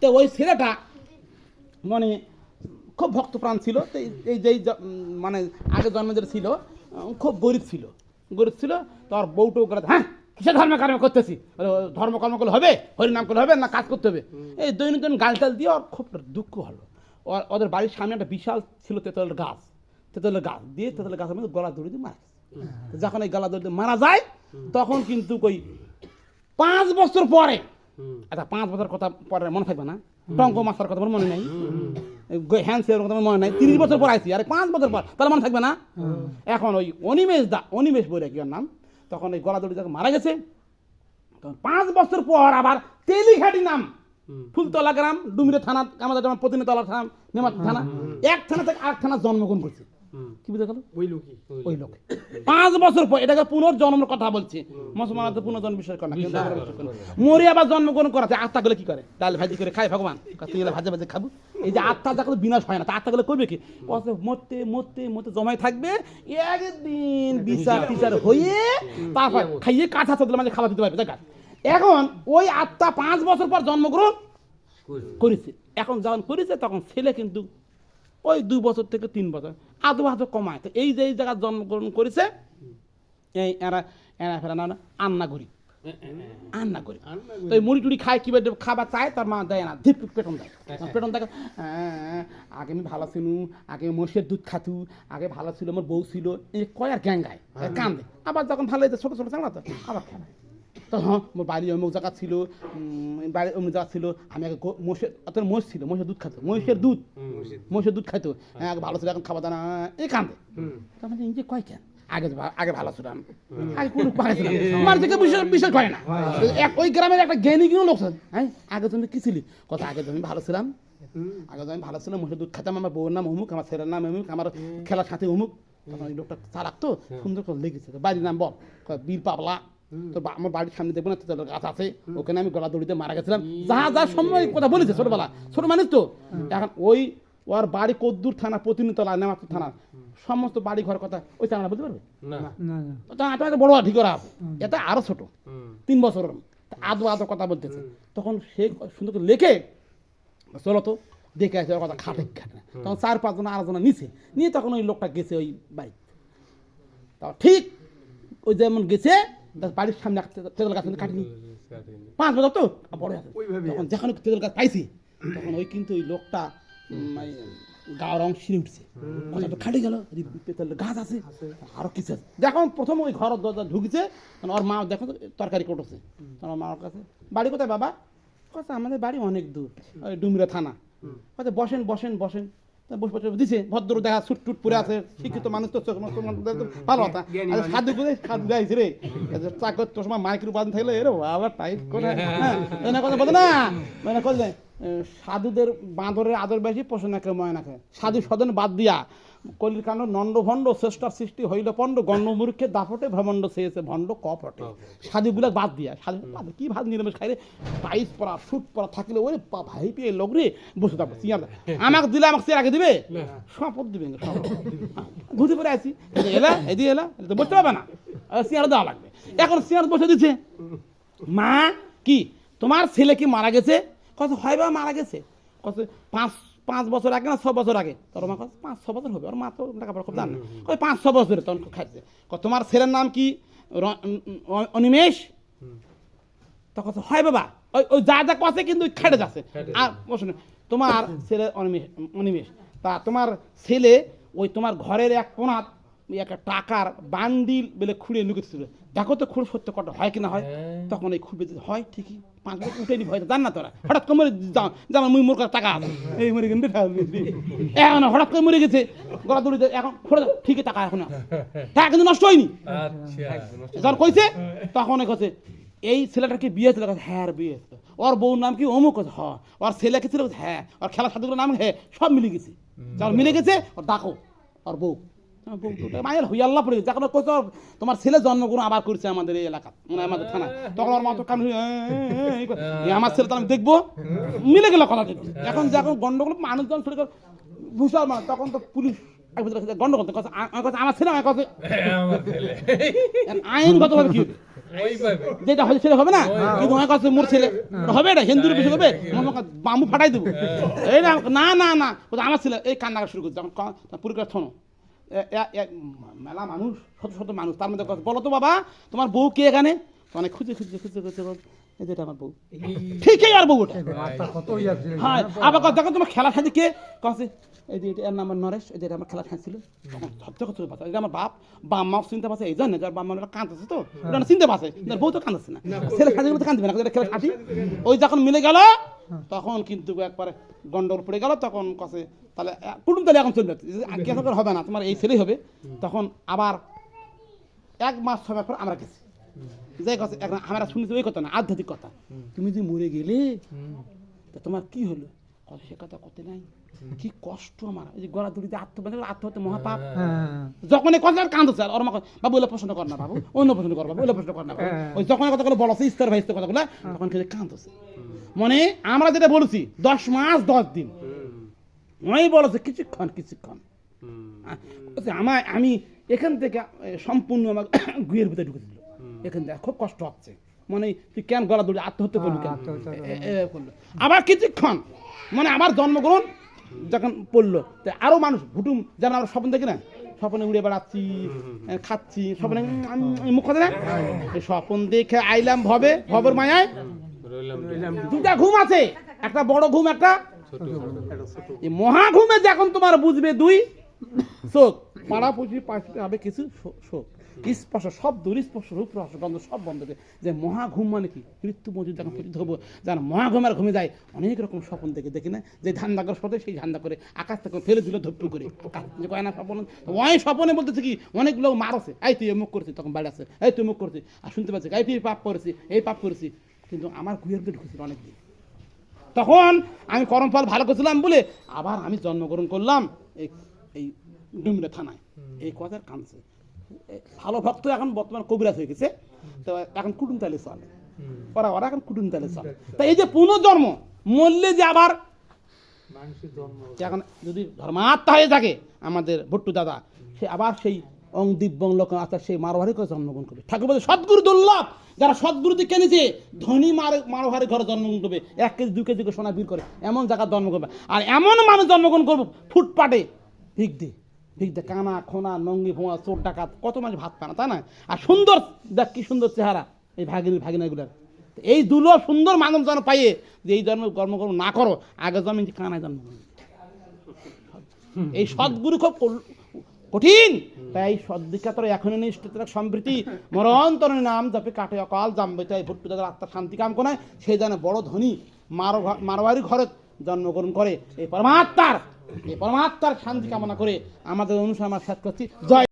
তো ওই ছেলেটা মানে খুব ভক্তপ্রাণ ছিল, তো এই- যেই মানে আগে জন্ম যেটা ছিল খুব গরিব ছিল। গরিব ছিল, তার বউটো করে হ্যাঁ কিসের ধর্ম কর্ম করতেছি ধর্মকর্ম করলে হবে? হরিনাম করলে হবে না কাজ করতে হবে? এই দৈনন্দিন গালটাল দিয়ে ওর খুব দুঃখ হলো। ওর- ওদের বাড়ির সামনে একটা বিশাল ছিল তেঁতুলের গাছ। তেঁতুলের গাছ দিয়ে তেঁতুলের গাছের মধ্যে গলা দড়ি দিয়ে মারা যখন এই গলা দড়ি মারা যায়, তখন কিন্তু ওই পাঁচ বছর পরে আচ্ছা পাঁচ বছর কথা পরে মনে থাকবে না। টঙ্ক মাস্টার কথা মনে নাই। হ্যান্ডসের কথা মনে নাই। তিরিশ বছর পর আইসি আরে পাঁচ বছর পর, তাহলে মনে থাকবে না? এখন ওই অনিমেষ দা, অনিমেষ বই কি নাম? তখন ওই গলা দড়ি মারা গেছে। তখন পাঁচ বছর পর আবার তেলিঘাটি নাম। ফুলতলা গ্রাম ডুমিরে থানা, আমাদের যেমন প্রতিনিতলা থানা, নেমাত থানা, এক থানা থেকে আরেক থানা জন্মগ্রহণ করছে। কি বুঝে গেল ওই লোকই ওই লোক পাঁচ বছর পর এটাকে পুনর্জন্মের কথা বলছি। পুনর্জন্ম বিষয় করে না। মরে আবার জন্মগ্রহণ করাতে কি করে? ডাল ভাজি করে খায় ভগবান। তুই ভাজে ভাজে খাব? এই যে আত্মা যাকে বিনাশ হয় না তা করবে কি? মরতে মরতে মরতে জমাই থাকবে। একদিন বিচার টিচার হয়ে তারপর খাইয়ে কাঁচা চোদ্দ মাঝে খাবার দিতে পারবে। দেখ। এখন ওই আত্মা পাঁচ বছর পর জন্মগ্রহণ করেছে। এখন যখন করেছে তখন ছেলে কিন্তু ওই দুই বছর থেকে তিন বছর। আদৌ আদৌ কমায়। তো এই যে এই জায়গায় জন্মগ্রহণ করেছে এই এরা এরা ফেরা না আন্না করি আন্না করি তো মুড়ি টুড়ি খায় কীভাবে খাবার চায় তার মা দেয় না। ধিপ পেটন দেয়। পেটন দেখে "হ্যাঁ, আগে আমি ভালো ছিল আগে মোষের দুধ খাতু আগে ভালো ছিল আমার বউ ছিল। এই কয় আর গ্যাঙ্গায় কান্দে। আবার যখন ভালো হয়েছে ছোটো ছোটো চাংলা তো আবার খেলা তো হ্যাঁ মোর বাড়ি অমুক জায়গা ছিল বাড়ি অমুক জায়গা ছিল আমি আগে মোষের অত মোষ ছিল মোষের দুধ খাতো মহিষের দুধ। মহিষের দুধ। খাইতো। হ্যাঁ। আগে ভালো ছিল এখন খাবার দানা এই কান্দে। মানে এই যে কয় কেন? আগে আগে ভালো ছিলাম। আগে কোনো মানুষ থেকে বিষয় বিষয় করে না। এক ওই গ্রামের একটা জ্ঞানী কিনো লোক হ্যাঁ আগে তুমি কি ছিলি? কথা আগে তো আমি ভালো ছিলাম। আগে আমি ভালো ছিলাম মোষের দুধ খাতাম আমার বউর নাম অমুক আমার ছেলের নাম অমুক আমার খেলার সাথে অমুক। তখন ওই লোকটা চালাক তো সুন্দর করে লেগেছে। তো বাড়ির নাম বল। বীর পাবলা। তো আমার বাড়ির সামনে দেখব না তেতলের গাছ আছে ওখানে আমি গলা দড়িতে মারা গেছিলাম। যাহা যা সময় কথা বলেছে ছোটবেলা ছোট মানুষ তো। এখন ওই ওর বাড়ি কদ্দুর থানা প্রতিনিতলা নেমাতুর থানা। সমস্ত বাড়ি ঘর কথা ওই বলতে পারবে? না। না না তো আপনাকে বড় ঠিক করা এটা আরও ছোট। তিন বছর আদো আদো কথা বলতেছে। তখন সে সুন্দর লেখে চলো তো দেখে আসে কথা খাটে খাটে। তখন চার পাঁচজন আলোচনা নিছে। নিয়ে তখন ওই লোকটা গেছে ওই বাড়ি তা ঠিক ওই যেমন গেছে বাড়ির সামনে তেঁতুল গাছ কাটিনি। পাঁচ বছর তো? আর বড় তখন যখন তেঁতুল গাছ পাইছি তখন ওই কিন্তু ওই লোকটা উঠছে। কথা তো খাটে গেল গাছ আছে আরও কিছু আছে। যখন প্রথম ওই ঘর দরজা ঢুকেছে ওর মা দেখো তরকারি কোটেছে ওর মার কাছে বাড়ি কোথায় বাবা? কথা আমাদের বাড়ি অনেক দূর ওই ডুমরা থানা। কথা বসেন বসেন বসেন। তা বসে বসে দিছে। ভদ্র দেখা ছুট টুট পরে আছে। শিক্ষিত মানুষ তো ভালো কথা। সাধু করে সাধু গাইছে রে। চাকর তোর সময় মাইকের থাকলে এরে আবার টাইট করে। হ্যাঁ কথা বলে না। মানে কথা সাধুদের বাঁদরের আদর বেশি পশু না কেউ ময় না সাধু সদন বাদ দিয়া কলির কাণ্ড নন্দ ভণ্ড শ্রেষ্ঠার সৃষ্টি হইল পণ্ড গণ্ড মূর্খে দাপটে ভ্রমণ্ড সেয়েছে ভণ্ড কপটে। সাধুগুলা বাদ দিয়া সাধু বাদ কি ভাত নিরামিষ খাইলে টাইস পরা শুট পরা থাকলে ওরে পা ভাই পেয়ে লোক রে। বসে থাকব চেয়ার আমাকে দিলে আমাকে চেয়ার আগে দিবে? শপথ দিবে ঘুরতে পরে আছি এলা এই দিয়ে এলা তো বসতে পারবে না। চেয়ার দেওয়া লাগবে। এখন চেয়ার বসে দিচ্ছে মা কি? তোমার ছেলে কি মারা গেছে? কত হয় বা মারা গেছে। কত পাঁচ পাঁচ বছর আগে না ছ বছর আগে? তোর মা কত পাঁচ ছ বছর হবে। ওর মা তো টাকা পয়সা খুব জানে। না পাঁচ ছ বছরে তখন খাইছে। কয় তোমার ছেলের নাম কি? অনিমেষ? অনিমেষ তখন হয় বাবা। ওই ওই যা যা কছে কিন্তু খাটে যাচ্ছে। আর বসুন তোমার ছেলে অনিমেষ অনিমেষ। তা তোমার ছেলে ওই তোমার ঘরের এক কোনাত একটা টাকার বান্ডিল বেলে খুঁড়ে লুকেছিল দেখো তো খুঁড়ে সত্য কটা হয় কিনা হয়? তখন এই খুঁড়ে দিতে হয় ঠিকই। পাঁচ বছর উঠে নি ভয় জান না তোরা? হঠাৎ করে মরে যাও। যেমন মুই মোর টাকা আছে। এই মরে গেছে এখন হঠাৎ করে মরে গেছে। গলা দড়ি এখন খুঁড়ে দাও, ঠিকই টাকা এখন টাকা কিন্তু নষ্ট হয়নি। আচ্ছা। যখন কইছে তখন এই ছেলেটাকে বিয়ে হ্যাঁ বিয়ে হয়েছিল। ওর বউর নাম কি অমুক? হ। ওর ছেলে কি ছিল? হ্যাঁ। ওর খেলা সাধুগুলোর নাম হ্যাঁ সব মিলে গেছে। যখন মিলে গেছে ওর ডাকো ওর বউ। মায়ের হই আল্লাহ পড়ে যখন কইছে তোমার ছেলে জন্মগ্রহণ আবার করছে আমাদের এই এলাকা মানে আমাদের থানা তখন ওর মা তো কান হয়ে, "এ, এ, এ", এই করে, "এ, আমার ছেলে তো আমি দেখব মিলে গেল কথা এখন যখন গন্ডগোল মানুষজন ভূষাল মানুষ তখন তো পুলিশ গন্ডগোল আমার আমার ছেলে আমার কথা আইনগতভাবে কি হবে যেটা হয়েছে সেটা হবে না কিন্তু আমার কাছে মোর ছেলে হবে এটা হিন্দুর বিষয় হবে বামু ফাটাই দেবো এই না না না আমার ছেলে এই কান্না শুরু করছে পুরীকার থনো মেলা মানুষ, শত শত মানুষ। তার মধ্যে বলো তো বাবা, তোমার বউ কে এখানে? মানে খুঁজে খুঁজে খুঁজে খুঁজে যেটা আমার বউ। ঠিকই আর বউ ওটা রাস্তা কত ছিল হ্যাঁ আবার দেখো তোমার সাথে কে? এই যে এটা, এর নাম নরেশ, এই যে আমার ছিল। কথা কথা এটা আমার বাপ চিনতে পারছে, এই জন্য যার বাপ মা কাঁদতেছে তো। চিনতে পারছে বউ তো কাঁদছে না। ছেলে কাঁদবে না খেলা সাথী। ওই যখন মিলে গেল, তখন কিন্তু একবারে গন্ডগোল পড়ে গেল, তখন কছে তাহলে কুটুম তাহলে এখন চলবে। আগে হবে না তোমার এই ছেলেই হবে। তখন আবার এক মাস ছয় পর আমরা গেছি। যাই কথা এখন আমরা শুনেছি ওই কথা না আধ্যাত্মিক কথা। তুমি যে মরে গেলে তা তোমার কি হলো? সে কথা করতে নাই। কি কষ্ট আমার। এই যে গলা দড়িতে আত্মহত্যা আত্মহত্যা মহাপাপ হ্যাঁ। যখন এই কথা কান্দছে আর ওর বাবু ওগুলো প্রশ্ন কর না বাবু অন্য প্রশ্ন কর বাবু ওগুলো প্রশ্ন কর না হ্যাঁ। ওই যখন এই কথাগুলো বলছে ইস্তার ভাই ইস্তার কথাগুলো তখন খেলে কান্দছে মানে আমরা যেটা বলেছি দশ মাস দশ দিন। ওই বলেছে কিছুক্ষণ কিছুক্ষণ। আমার আমি এখান থেকে সম্পূর্ণ আমার গুয়ের ভিতরে ঢুকে দিল এখান থেকে খুব কষ্ট হচ্ছে। মানে তুই কেন গলা দৌড়ে আত্মহত্যা করবি কেন? হ্যাঁ, করল। আবার কিছুক্ষণ মানে আমার জন্মগ্রহণ যখন পড়ল তো আরও মানুষ ভুটুম যেন আমরা স্বপ্ন দেখি না স্বপ্নে উড়ে বেড়াচ্ছি খাচ্ছি স্বপ্নে মুখ কথা না? এই স্বপ্ন দেখে আইলাম ভবে ভবের মায়ায়। দুটা ঘুম আছে একটা বড় ঘুম একটা মহা ঘুমে যখন তোমার বুঝবে দুই চোখ পাড়া পুষি পাশে হবে কিছু শোক। স্পর্শ সব রূপ রস গন্ধ সব বন্ধ করে যে মহা ঘুম মানে কি? মৃত্যু মজুদ যখন পতিত হব যারা মহা ঘুমের ঘুমে যায় অনেক রকম স্বপ্ন দেখে দেখি না? যে ধান্দা করে সতে সেই ধান্দা করে আকাশ থেকে ফেলে দিল ধপ্পু করে। যে কয় না স্বপ্ন? ওই স্বপ্নে বলতেছে কি অনেক লোক মারছে এই তুই মুখ করছিস তখন বাড়ি আছে। এই তুই মুখ করছিস। আর শুনতে পাচ্ছি এই তুই পাপ করেছি এই পাপ করেছি কিন্তু আমার গুয়ের ভিতরে ঢুকেছিল অনেকদিন। তখন আমি করমফল ভালো করছিলাম বলে আবার আমি জন্মগ্রহণ করলাম এই এই ডুমরে থানায়। এই কথার কানছে ভালো ভক্ত এখন বর্তমান কবিরাজ হয়ে গেছে তো এখন কুটুম তালে চলে। ওরা ওরা এখন কুটুম তালে চলে। তা এই যে পুনর্জন্ম মরলে যে আবার এখন যদি ধর্মাত্মা হয়ে থাকে আমাদের ভট্টু দাদা সে আবার সেই অং দিব্যং লোক আচার, সেই মারোহারি করে জন্মগ্রহণ করবে। ঠাকুর বলছে, সদ্গুরু দুর্লভ, যারা সদ্গুরু দিকে নিচে ধনী মার মারোহারি ঘরে জন্মগ্রহণ করবে। এক কেজি দু কেজি সোনা বীর করে, এমন জায়গায় জন্ম করবে। আর এমন মানুষ জন্মগ্রহণ করবে ফুটপাটে ভিক দে ভিক দে কানা, খোনা নঙ্গি ভোঁয়া, চোর, ডাকাত, কত মানুষ ভাত পায় না, তাই না? আর সুন্দর, দেখ কি সুন্দর চেহারা, এই ভাগিনী, ভাগিনাগুলার। এই দুর্লভ, সুন্দর মানব যেন পাইয়ে, যে এই জন্ম কর্মকর্ম না করো, আগে জন্মে কানায় জন্মগ্রহণ। এই সদ্গুরু খুব কঠিন। তাই সদ্দিকাতর এখনই নিষ্ঠিত সম্প্রীতি। মরন্তর নাম যাপে কাটে অকাল জামবে তাই ভুট্টু তাদের আত্মার শান্তি কাম কোনায় সে জানে বড় ধনী, মারো মারোয়ারি ঘরে জন্মগ্রহণ করে। এই পরমাত্মার এই পরমাত্মার শান্তি কামনা করে আমাদের অনুসার আমার শেষ করছি। জয়